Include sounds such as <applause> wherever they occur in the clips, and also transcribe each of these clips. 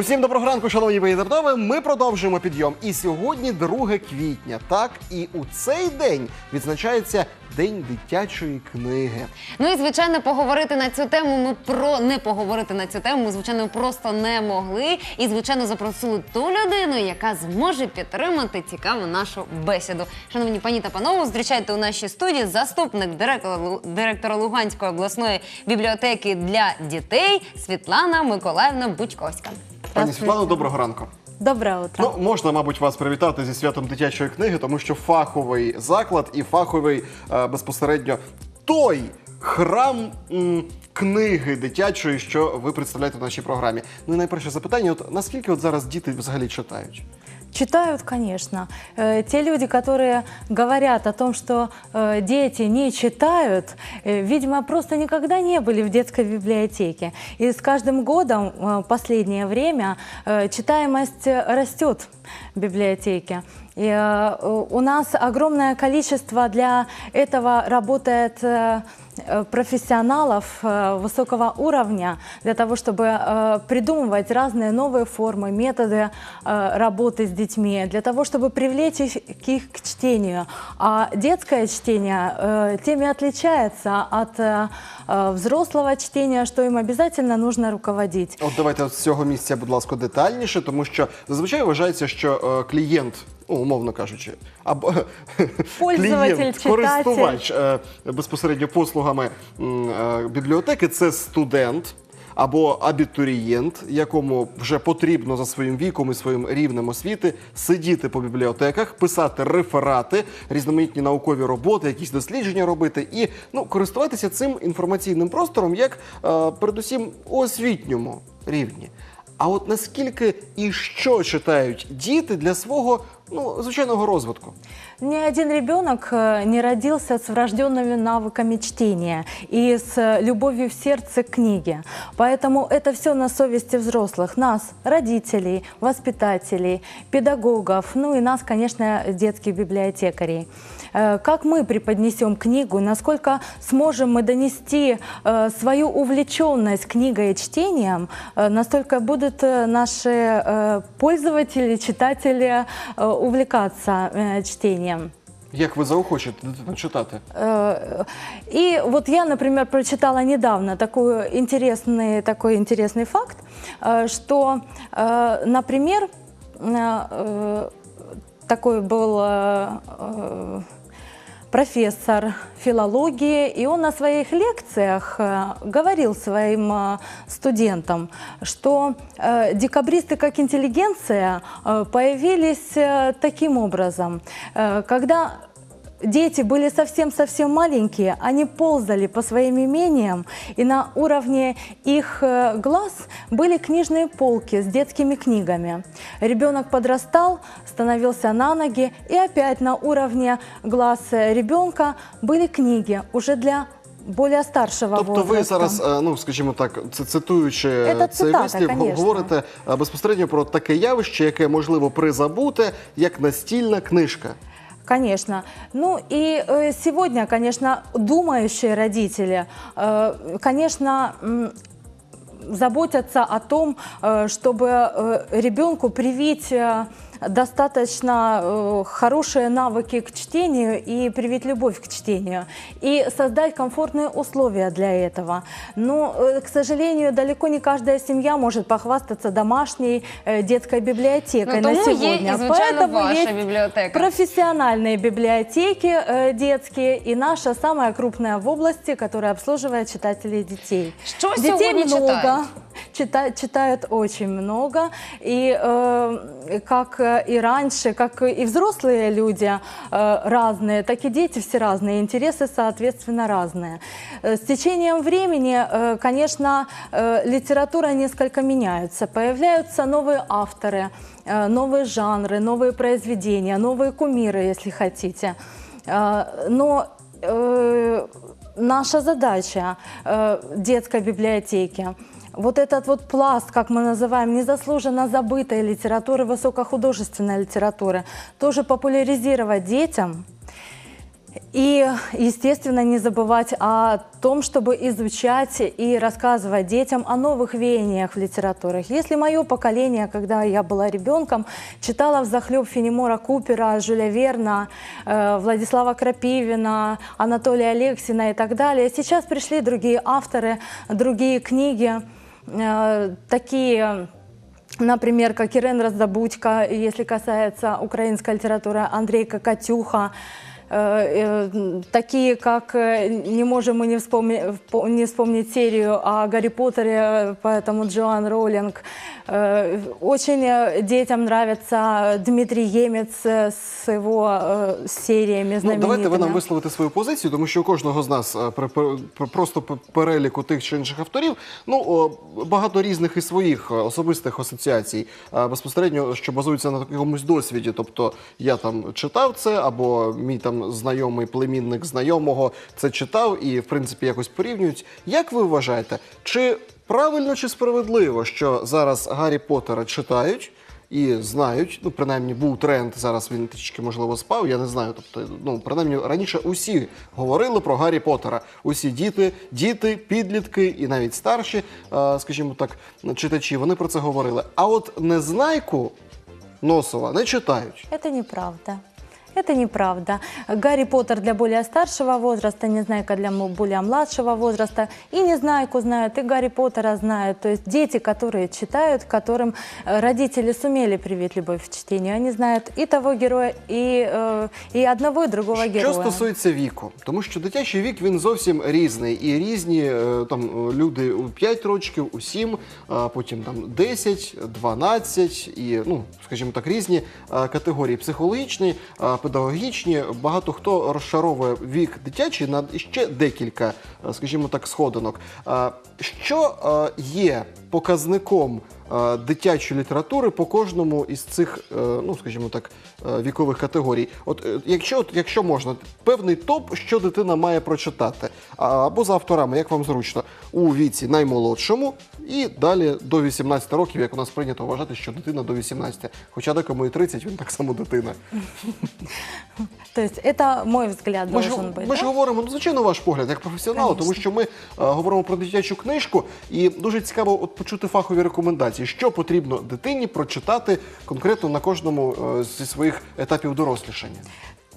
Усім доброго ранку, шановні поїдернове. Ми продовжуємо підйом. І сьогодні 2 квітня. Так, і у цей день відзначається День дитячої книги. Ну і звичайно, поговорити на цю тему. Ми про не поговорити на цю тему. Ми звичайно просто не могли. І звичайно запросили ту людину, яка зможе підтримати цікаву нашу бесіду. Шановні пані та панове, зустрічайте у нашій студії заступник директора Луганської обласної бібліотеки для дітей Світлана Миколаївна Будьковська. Пані Світлано, доброго ранку. Доброе утро. Ну, можна, мабуть, вас привітати зі святом дитячої книги, тому що фаховий заклад і фаховий е, безпосередньо той храм м, книги дитячої, що ви представляєте в нашій програмі. Ну і найперше запитання: от наскільки от зараз діти взагалі читають? Читают, конечно. Э, Те люди, которые говорят о том, что э, дети не читают, э, видимо, просто никогда не были в детской библиотеке. И с каждым годом э, последнее время э, читаемость э, растет в библиотеке. И э, у нас огромное количество для этого работает э, э, профессионалов э, высокого уровня для того, чтобы э, придумывать разные новые формы, методы э, работы с детьми, для того, чтобы привлечь их к их к чтению. А детское чтение э, тем и отличается от э, э, взрослого чтения, что им обязательно нужно руководить. От давайте от з цього місця, будь ласка, детальніше, тому що зазвичай вважається, що е, клієнт. Ну, умовно кажучи, або <laughs> клієнт, користувач е, безпосередньо послугами е, бібліотеки це студент або абітурієнт, якому вже потрібно за своїм віком і своїм рівнем освіти сидіти по бібліотеках, писати реферати, різноманітні наукові роботи, якісь дослідження робити і ну користуватися цим інформаційним простором як е, передусім у освітньому рівні. А от наскільки і що читають діти для свого ну звичайного розвитку? Ни один ребенок э, не родился с врожденными навыками чтения и с э, любовью в сердце к книге. Поэтому это все на совести взрослых, нас, родителей, воспитателей, педагогов, ну и нас, конечно, детских библиотекарей. Э, Как мы преподнесем книгу, насколько сможем мы донести свою увлеченность книгой и чтением, настолько будут наши пользователи, читатели увлекаться э, чтением. Як ви заохочуєте дитину читати? Э, И вот я, например, прочитала недавно такой интересный, такой интересный факт, э, что, э, например, такой был профессор филологии, и он на своих лекциях э, говорил своим э, студентам, что э, декабристы как интеллигенция появились таким образом, когда Дети были совсем-совсем маленькие, они ползали по своим имениям, и на уровне их э, глаз были книжные полки с детскими книгами. Ребенок подрастал, становился на ноги, и опять на уровне глаз э, ребенка были книги уже для более старшего Тобто ви возраста. зараз, е, ну скажімо так, ц- цитуючи е, Це цей цитата, вислів, конечно. говорите е, безпосередньо про таке явище, яке можливо призабуте, як настільна книжка. Конечно. Ну и э, сегодня, конечно, думающие родители, э, конечно, заботятся о том, э, чтобы ребенку привить достаточно э, хорошие навыки к чтению и привить любовь к чтению и создать комфортные условия для этого. Но, э, к сожалению, далеко не каждая семья может похвастаться домашней э, детской библиотекой Ну, на тому є сегодня. і, звичайно, Поэтому ваша есть бібліотека. профессиональные библиотеки э, детские и наша самая крупная в области, которая обслуживает читателей детей. Что детей сегодня много. читают? Чита- читают очень много. И э, как э, и раньше, как и взрослые люди э, разные, так и дети все разные, интересы, соответственно, разные. Э, С течением времени, э, конечно, э, литература несколько меняется. Появляются новые авторы, э, новые жанры, новые произведения, новые кумиры, если хотите. Э, Но э, наша задача э, детской библиотеки вот этот вот пласт, как мы называем, незаслуженно забытой литературы, высокохудожественной литературы, тоже популяризировать детям И, естественно, не забывать о том, чтобы изучать и рассказывать детям о новых веяниях в литературах. Если мое поколение, когда я была ребенком, читала в захлеб Фенемора Купера, Жюля Верна, э, Владислава Крапивина, Анатолия Алексина и так далее, сейчас пришли другие авторы, другие книги, такие Например, как Ирен Раздобудько, если касается украинской литературы, Андрей Кокатюха, э, э, такие как э, не можем мы не вспомнить, не вспомнить серию о Гарри Поттере, поэтому Джоан Роулинг. Э, Очень э, детям нравится Дмитрий Емец э, с его э, сериями Ну, знаменитыми. давайте ви нам висловите свою позицію, тому що у кожного з нас е, при, при- при- просто по переліку тих чи інших авторів, ну о, багато різних і своїх е, особистих асоціацій, е, безпосередньо, що базуються на якомусь досвіді. Тобто я там читав це, або мій там знайомий племінник знайомого це читав і в принципі якось порівнюють. Як ви вважаєте, чи правильно чи справедливо, що зараз Гаррі Поттера читають? і знають, ну принаймні був тренд. Зараз він трішки можливо спав. Я не знаю. Тобто, ну принаймні раніше усі говорили про Гаррі Поттера. Усі діти, діти, підлітки і навіть старші, е, скажімо так, читачі. Вони про це говорили. А от незнайку Носова не читають. Это неправда. Это неправда. Гарри Поттер для более старшего возраста, Незнайка для м- более младшего возраста. И Незнайку знают, и Гарри Поттера знают. То есть дети, которые читают, которым э, родители сумели привить любовь к чтению, они знают и того героя, и, э, и одного, и другого Що героя. стосується віку, тому що дитячий вік він зовсім різний, і різні е, там е, люди у 5 років, у 7, а потім там 10, 12 і ну, скажімо так, різні е, категорії психологічні, е, педагогічні. Багато хто розшаровує вік дитячий на ще декілька, е, скажімо так, сходинок. Е, Що е, є показником? Е, Дитячої літератури по кожному із цих, е, ну скажімо так, е, вікових категорій. От якщо, от, якщо можна, певний топ, що дитина має прочитати, або за авторами, як вам зручно, у віці наймолодшому і далі до 18 років, як у нас прийнято вважати, що дитина до 18. Хоча декому і 30, він так само дитина. <laughs> То есть это мой взгляд Ми ж, должен быть. ми ж говоримо, ну звичайно, ваш погляд як професіонала, тому що ми говоримо про дитячу книжку, і дуже цікаво от почути фахові рекомендації, що потрібно дитині прочитати конкретно на кожному е, зі своїх етапів дорослішання.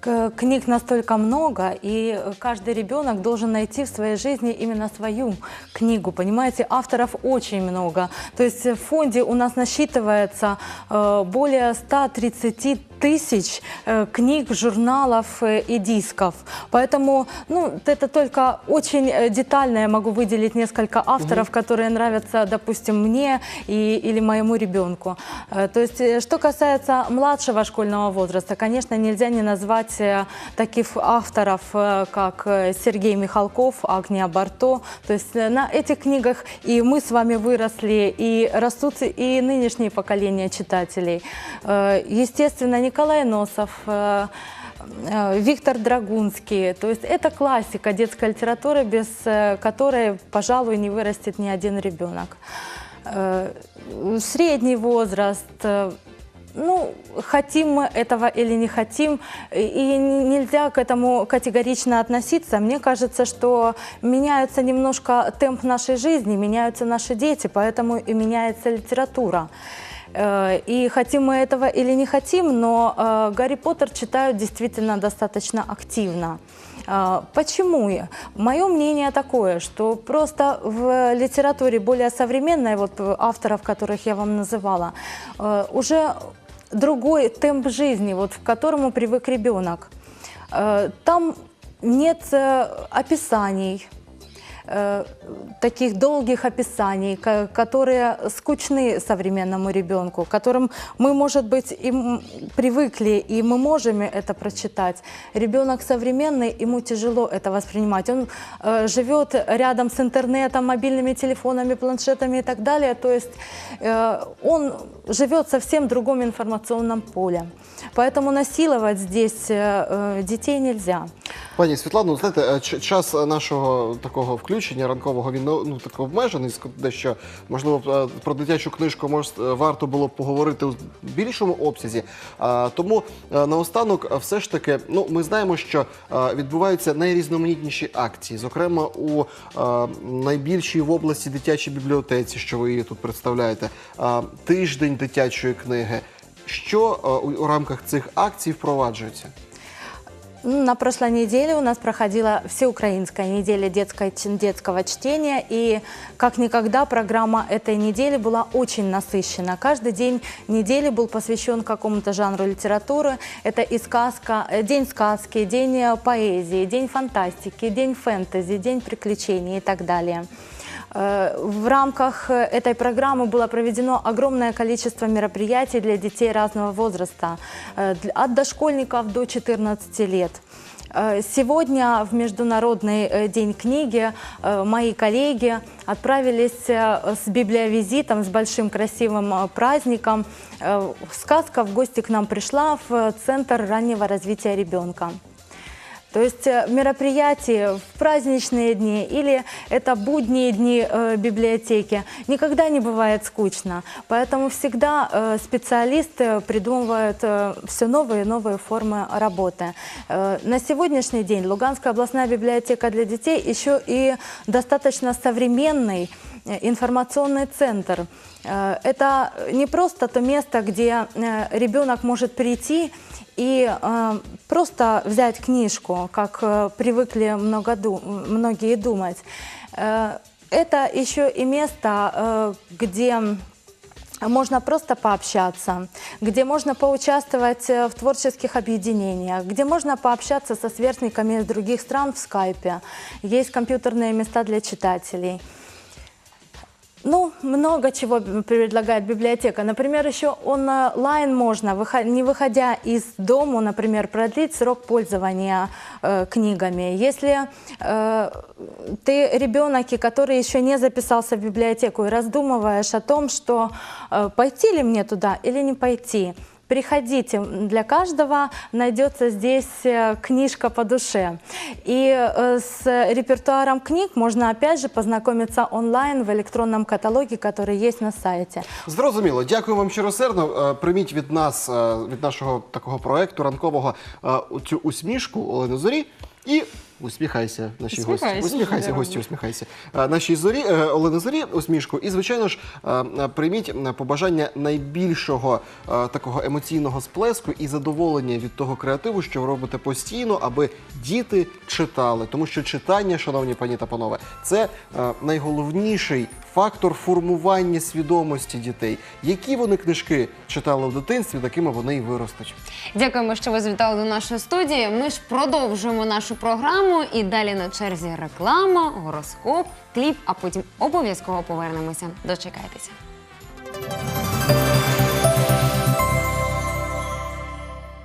К- Книг настолько много, и э, каждый ребенок должен найти в своей жизни именно свою книгу. Понимаете, авторов очень много. То есть в фонде у нас насчитывается э, более 130 тысяч э, книг, журналов э, и дисков. Поэтому, ну, это только очень э, детально я могу выделить несколько авторов, которые нравятся, допустим, мне и, или моему ребенку. То есть, что касается младшего школьного возраста, конечно, нельзя не назвать таких авторов, как Сергей Михалков, Агния Барто. То есть на этих книгах и мы с вами выросли, и растут и нынешние поколения читателей. Естественно, Николай Носов, э, э, Виктор Драгунский. То есть это классика детской литературы, без э, которой, пожалуй, не вырастет ни один ребенок. Средний возраст, ну, хотим мы этого или не хотим, и нельзя к этому категорично относиться. Мне кажется, что меняется немножко темп нашей жизни, меняются наши дети, поэтому и меняется литература. Э, И хотим мы этого или не хотим, но э, Гарри Поттер читают действительно достаточно активно. А, Почему? Мое мнение такое, что просто в литературе более современной, вот э, авторов, которых я вам называла, э, уже другой темп жизни, вот к которому привык ребенок. Э, Там нет э, описаний, э, таких долгих описаний, ко- которые скучны современному ребенку, которым мы, может быть, и м- привыкли, и мы можем это прочитать. Ребенок современный, ему тяжело это воспринимать. Он э, живет рядом с интернетом, мобильными телефонами, планшетами и так далее. То есть э, он живет в совсем другом информационном поле. Поэтому насиловать здесь детей нельзя. Пані Світлано, ну, знаєте, е, час нашого такого включення ранкового він ну ну, так обмежений. Дещо можливо е, про дитячу книжку може е, варто було б поговорити у більшому обсязі. Тому наостанок, все ж таки, ну ми знаємо, що відбуваються найрізноманітніші акції, зокрема у найбільшій в області дитячій бібліотеці, що ви її тут представляєте, тиждень дитячої книги. Що у рамках цих акцій впроваджується? На прошлой неделе у нас проходила всеукраинская неделя детской, детского чтения, и как никогда программа этой недели была очень насыщена. Каждый день недели был посвящен какому-то жанру литературы. Это и сказка, э, день сказки, день э, поэзии, день фантастики, день фэнтези, день приключений и так далее. Э, В рамках э, этой программы было проведено огромное количество мероприятий для детей разного возраста, э, от дошкольников до 14 лет. Сегодня в Международный день книги мои коллеги отправились с библиовизитом, с большим красивым праздником. Сказка в гости к нам пришла в Центр раннего развития ребенка. То есть э, мероприятия в праздничные дни или это будние дни э, библиотеки никогда не бывает скучно. Поэтому всегда э, специалисты придумывают все новые и новые формы работы. Э, на сегодняшний день Луганская областная библиотека для детей еще и достаточно современный э, информационный центр. Э, Это не просто то место, где э, ребенок может прийти и э, просто взять книжку, как э, привыкли много ду- многие думать. Э, это еще и место, э, где можно просто пообщаться, где можно поучаствовать э, в творческих объединениях, где можно пообщаться со сверстниками из других стран в скайпе. Есть компьютерные места для читателей. Ну, много чего предлагает библиотека. Например, еще онлайн можно, не выходя из дому, например, продлить срок пользования э, книгами. Если э, ты ребенок, который еще не записался в библиотеку, и раздумываешь о том, что э, пойти ли мне туда или не пойти, Приходите, для каждого найдется здесь э, книжка по душе. И э, с репертуаром книг можно опять же познакомиться онлайн в электронном каталоге, который есть на сайте. Зрозуміло, дякую вам щиросердно. Е, Прийміть від нас, е, від нашого такого проекту ранкового е, цю усмішку Олени Зорі і. Усміхайся, наші гості. Усміхайся, гості, усміхайся. Нашій зорі е, Олени Зорі усмішку. І звичайно ж, е, прийміть побажання найбільшого е, такого емоційного сплеску і задоволення від того креативу, що ви робите постійно, аби діти читали. Тому що читання, шановні пані та панове, це е, найголовніший фактор формування свідомості дітей. Які вони книжки читали в дитинстві, такими вони і виростуть. Дякуємо, що ви завітали до нашої студії. Ми ж продовжуємо нашу програму рекламу. І далі на черзі реклама, гороскоп, кліп, а потім обов'язково повернемося. Дочекайтеся.